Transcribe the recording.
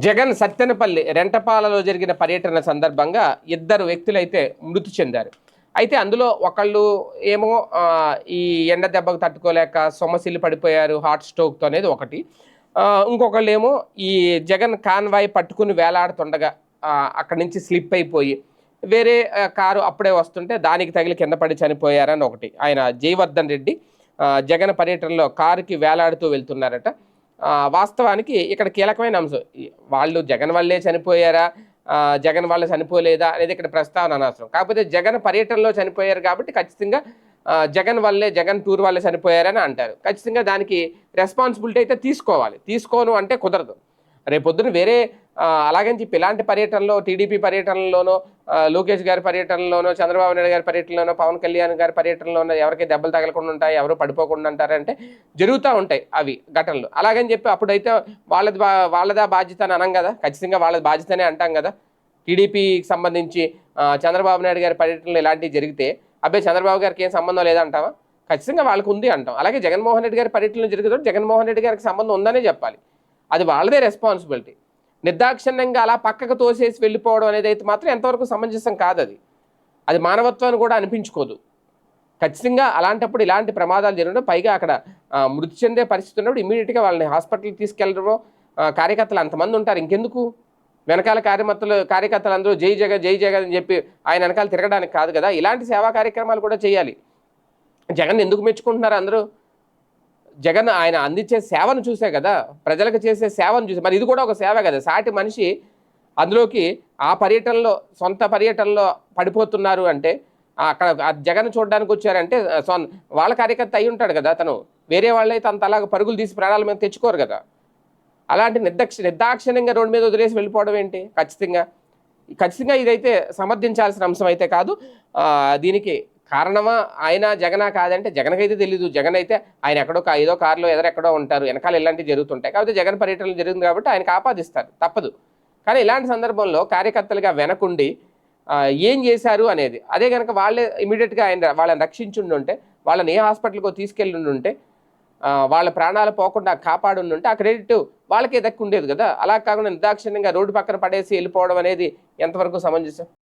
జగన్ సత్తెనపల్లి రెంటపాలలో జరిగిన పర్యటన సందర్భంగా ఇద్దరు వ్యక్తులైతే మృతి చెందారు. అయితే అందులో ఒకళ్ళు ఏమో ఈ ఎండ దెబ్బకు తట్టుకోలేక సొమ్మసిల్లు పడిపోయారు హార్ట్ స్ట్రోక్తో అనేది ఒకటి. ఇంకొకళ్ళు ఏమో ఈ జగన్ కాన్వాయ్ పట్టుకుని వేలాడుతుండగా అక్కడి నుంచి స్లిప్ అయిపోయి వేరే కారు అప్పుడే వస్తుంటే దానికి తగిలి కింద పడి చనిపోయారని ఒకటి. ఆయన జయవర్ధన్ రెడ్డి జగన్ పర్యటనలో కారుకి వేలాడుతూ వెళ్తున్నారట. వాస్తవానికి ఇక్కడ కీలకమైన అంశం. వాళ్ళు జగన్ వల్లే చనిపోయారా? జగన్ వల్ల చనిపోలేదా అనేది ఇక్కడ ప్రస్తావన అనవసరం. కాకపోతే జగన్ పర్యటనలో చనిపోయారు కాబట్టి ఖచ్చితంగా జగన్ వల్లే జగన్ టూర్ వల్లే చనిపోయారని అంటారు. ఖచ్చితంగా దానికి రెస్పాన్సిబిలిటీ అయితే తీసుకోవాలి. తీసుకోను అంటే కుదరదు. రేపొద్దున వేరే అలాగని చెప్పి ఇలాంటి పర్యటనలో టీడీపీ పర్యటనలోనో లోకేష్ గారి పర్యటనలోనో చంద్రబాబు నాయుడు గారి పర్యటనలోనో పవన్ కళ్యాణ్ గారి పర్యటనలోనో ఎవరికి దెబ్బలు తగలకుండా ఉంటాయి ఎవరు పడిపోకుండా ఉంటారంటే జరుగుతూ ఉంటాయి అవి ఘటనలు. అలాగని చెప్పి అప్పుడైతే వాళ్ళది బా వాళ్ళదా బాధ్యత అని అనం కదా. ఖచ్చితంగా వాళ్ళది బాధ్యతనే అంటాం కదా. టీడీపీకి సంబంధించి చంద్రబాబు నాయుడు గారి పర్యటనలు ఇలాంటివి జరిగితే అబ్బాయి చంద్రబాబు గారికి ఏం సంబంధం లేదంటావా? ఖచ్చితంగా వాళ్ళకు ఉంది అంటాం. అలాగే జగన్మోహన్ రెడ్డి గారి పర్యటనలు జరుగుతుంది జగన్మోహన్ రెడ్డి గారికి సంబంధం ఉందనే చెప్పాలి. అది వాళ్ళదే రెస్పాన్సిబిలిటీ నిర్దాక్షిణ్యంగా అలా పక్కకు తోసేసి వెళ్ళిపోవడం అనేది అయితే మాత్రం ఎంతవరకు సమంజసం కాదు అది అది మానవత్వాన్ని కూడా అనిపించుకోదు. ఖచ్చితంగా అలాంటప్పుడు ఇలాంటి ప్రమాదాలు జరగడం పైగా అక్కడ మృతి చెందే పరిస్థితి ఉన్నప్పుడు ఇమీడియట్గా వాళ్ళని హాస్పిటల్కి తీసుకెళ్ళడమో కార్యకర్తలు అంతమంది ఉంటారు. ఇంకెందుకు? వెనకాల కార్యకర్తలు కార్యకర్తలు అందరూ జై జగ జై జగన్ అని చెప్పి ఆయన వెనకాల తిరగడానికి కాదు కదా. ఇలాంటి సేవా కార్యక్రమాలు కూడా చేయాలి. జగన్ ఎందుకు మెచ్చుకుంటున్నారు అందరూ? జగన్ ఆయన అందించే సేవను చూసే కదా ప్రజలకు చేసే సేవను చూసే మరి ఇది కూడా ఒక సేవ కదా. సాటి మనిషి అందులోకి ఆ పర్యటనలో సొంత పర్యటనలో పడిపోతున్నారు అంటే అక్కడ ఆ జగన్ చూడడానికి వచ్చారంటే వాళ్ళ కార్యకర్త అయి ఉంటాడు కదా తను. వేరే వాళ్ళైతే అంత అలాగ పరుగులు తీసి ప్రాణాల మీద తెచ్చుకోరు కదా. అలాంటి నిర్దక్ష నిర్దాక్షిణ్యంగా రోడ్డు మీద వదిలేసి వెళ్ళిపోవడం ఏంటి? ఖచ్చితంగా. ఖచ్చితంగా ఇదైతే సమర్థించాల్సిన అంశం అయితే కాదు. దీనికి కారణమా ఆయన జగనా కాదంటే జగన్కైతే తెలీదు. జగన్ అయితే ఆయన ఎక్కడో కా- ఏదో కారులో ఎదరెక్కడో ఉంటారు. వెనకాల ఇలాంటివి జరుగుతుంటాయి. కాబట్టి జగన్ పర్యటనలు జరిగింది కాబట్టి ఆయనకు ఆపాదిస్తారు. తప్పదు. కానీ ఇలాంటి సందర్భంలో కార్యకర్తలుగా వెనకుండి ఏం చేశారు అనేది అదే కనుక వాళ్ళే ఇమీడియట్గా ఆయన వాళ్ళని రక్షించుండుంటే వాళ్ళని ఏ హాస్పిటల్కో తీసుకెళ్ళి ఉంటే వాళ్ళ ప్రాణాలు పోకుండా కాపాడుండి ఉంటే ఆ క్రెడిట్ వాళ్ళకే దక్కుండేది కదా. అలా కాకుండా నిర్దాక్షిణ్యంగా రోడ్డు పక్కన పడేసి వెళ్ళిపోవడం అనేది ఎంతవరకు సమంజసం?